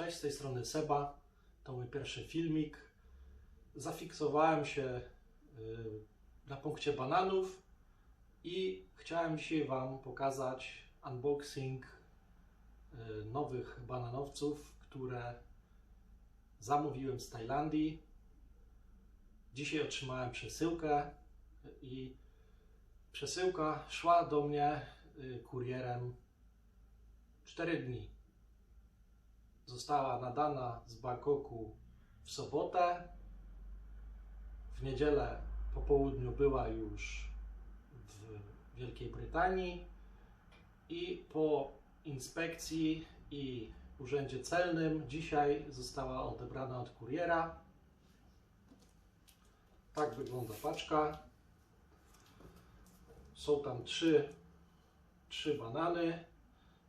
Cześć, z tej strony Seba. To mój pierwszy filmik. Zafiksowałem się y, na punkcie bananów i chciałem dzisiaj Wam pokazać unboxing y, nowych bananowców, które zamówiłem z Tajlandii. Dzisiaj otrzymałem przesyłkę i przesyłka szła do mnie y, kurierem 4 dni. Została nadana z Bangkoku w sobotę. W niedzielę po południu była już w Wielkiej Brytanii i po inspekcji i urzędzie celnym dzisiaj została odebrana od kuriera. Tak wygląda paczka. Są tam trzy, trzy banany.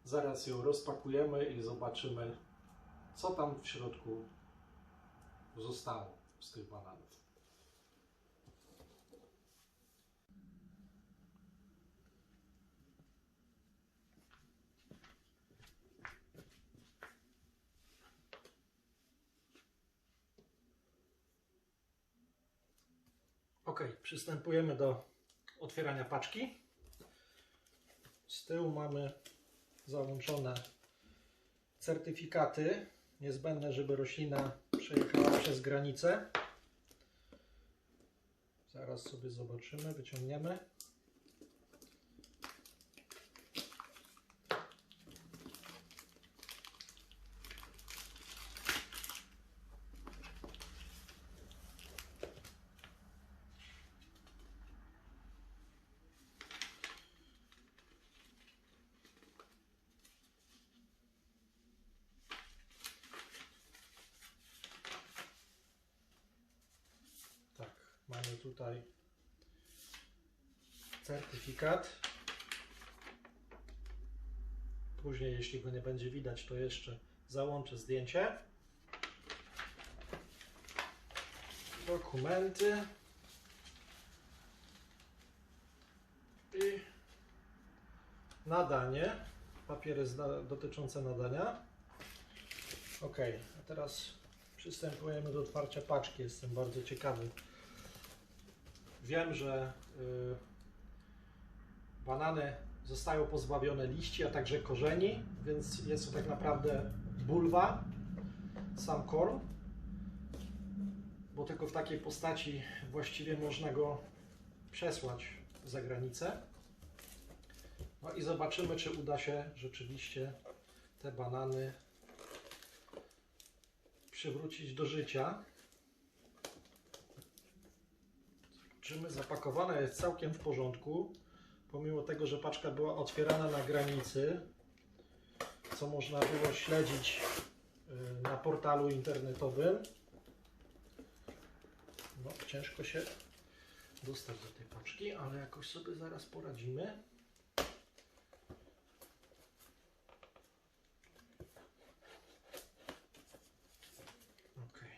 Zaraz ją rozpakujemy i zobaczymy, co tam w środku zostało z tych bananów. Ok, przystępujemy do otwierania paczki. Z tyłu mamy załączone certyfikaty niezbędne, żeby roślina przejechała przez granicę. Zaraz sobie zobaczymy, wyciągniemy. Tak, mamy tutaj certyfikat. Później, jeśli go nie będzie widać, to jeszcze załączę zdjęcie. Dokumenty. I nadanie. Papiery dotyczące nadania. Ok, a teraz przystępujemy do otwarcia paczki. Jestem bardzo ciekawy. Wiem, że y, banany zostają pozbawione liści, a także korzeni, więc jest to tak naprawdę bulwa, sam korm, bo tylko w takiej postaci właściwie można go przesłać za granicę. No i zobaczymy, czy uda się rzeczywiście te banany przywrócić do życia. Zobaczymy, zapakowana jest całkiem w porządku. Pomimo tego, że paczka była otwierana na granicy, co można było śledzić y, na portalu internetowym. No, ciężko się dostać do tej paczki, ale jakoś sobie zaraz poradzimy. Okej.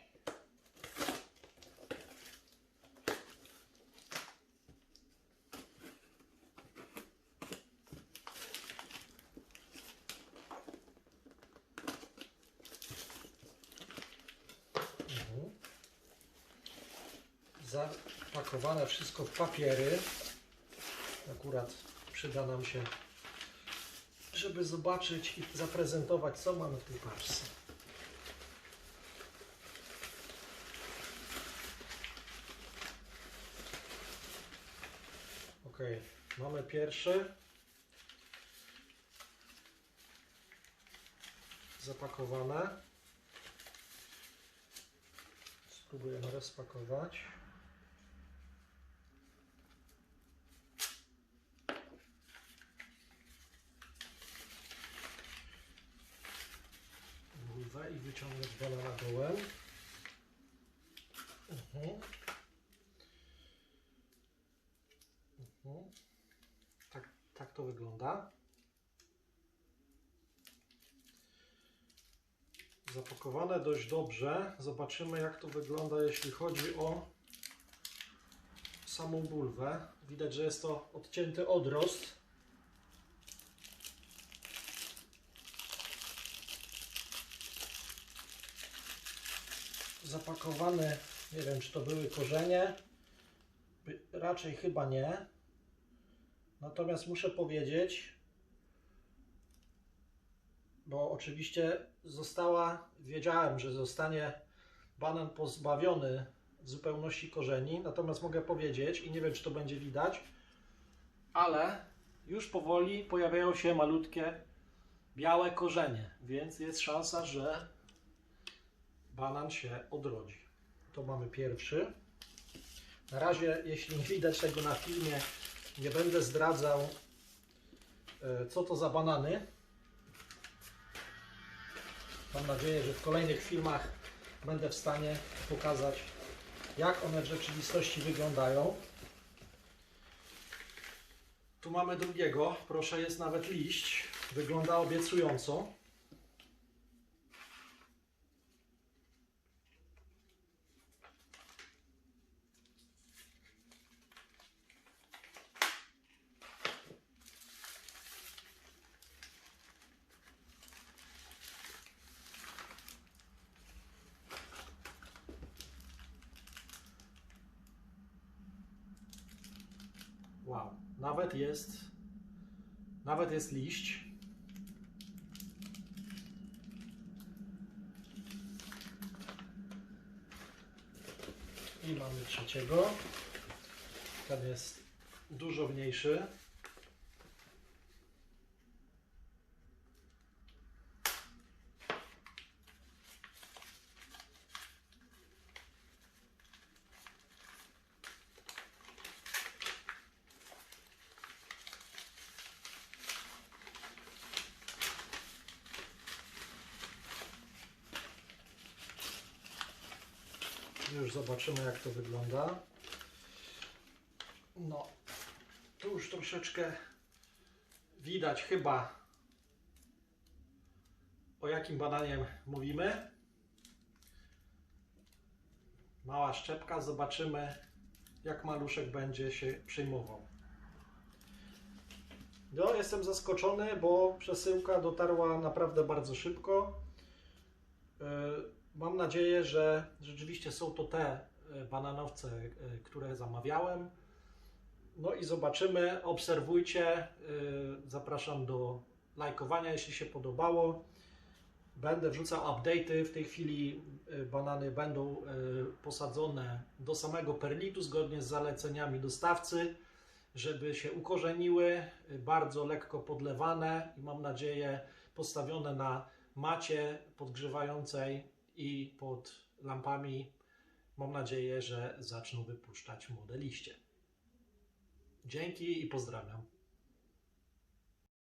Mhm. Zapakowane wszystko w papiery. Akurat przyda nam się, żeby zobaczyć i zaprezentować, co mamy w tej paczce. Ok, mamy pierwszy. Zapakowane. Spróbujemy rozpakować. Bulwę i wyciągnąć banana dołem. Mhm. Mhm. Tak, tak to wygląda. Zapakowane dość dobrze. Zobaczymy jak to wygląda jeśli chodzi o samą bulwę. Widać, że jest to odcięty odrost. Zapakowany, nie wiem czy to były korzenie, raczej chyba nie. Natomiast muszę powiedzieć, bo oczywiście została, wiedziałem, że zostanie banan pozbawiony w zupełności korzeni, natomiast mogę powiedzieć, i nie wiem czy to będzie widać, ale już powoli pojawiają się malutkie białe korzenie, więc jest szansa, że banan się odrodzi. To mamy pierwszy. Na razie, jeśli nie widać tego na filmie, nie będę zdradzał, e, co to za banany. Mam nadzieję, że w kolejnych filmach będę w stanie pokazać, jak one w rzeczywistości wyglądają. Tu mamy drugiego. Proszę, jest nawet liść. Wygląda obiecująco. Wow, nawet jest nawet jest liść. I mamy trzeciego. Ten jest dużo mniejszy. Już zobaczymy jak to wygląda. No, tu już troszeczkę widać chyba o jakim badaniu mówimy. Mała szczepka, zobaczymy jak maluszek będzie się przyjmował. No, jestem zaskoczony, bo przesyłka dotarła naprawdę bardzo szybko. Mam nadzieję, że rzeczywiście są to te e, bananowce, e, które zamawiałem. No i zobaczymy, obserwujcie. e, Zapraszam do lajkowania, jeśli się podobało. Będę wrzucał update'y. W tej chwili banany będą posadzone do samego perlitu zgodnie z zaleceniami dostawcy, żeby się ukorzeniły, bardzo lekko podlewane i mam nadzieję postawione na macie podgrzewającej i pod lampami mam nadzieję, że zaczną wypuszczać młode liście. Dzięki i pozdrawiam.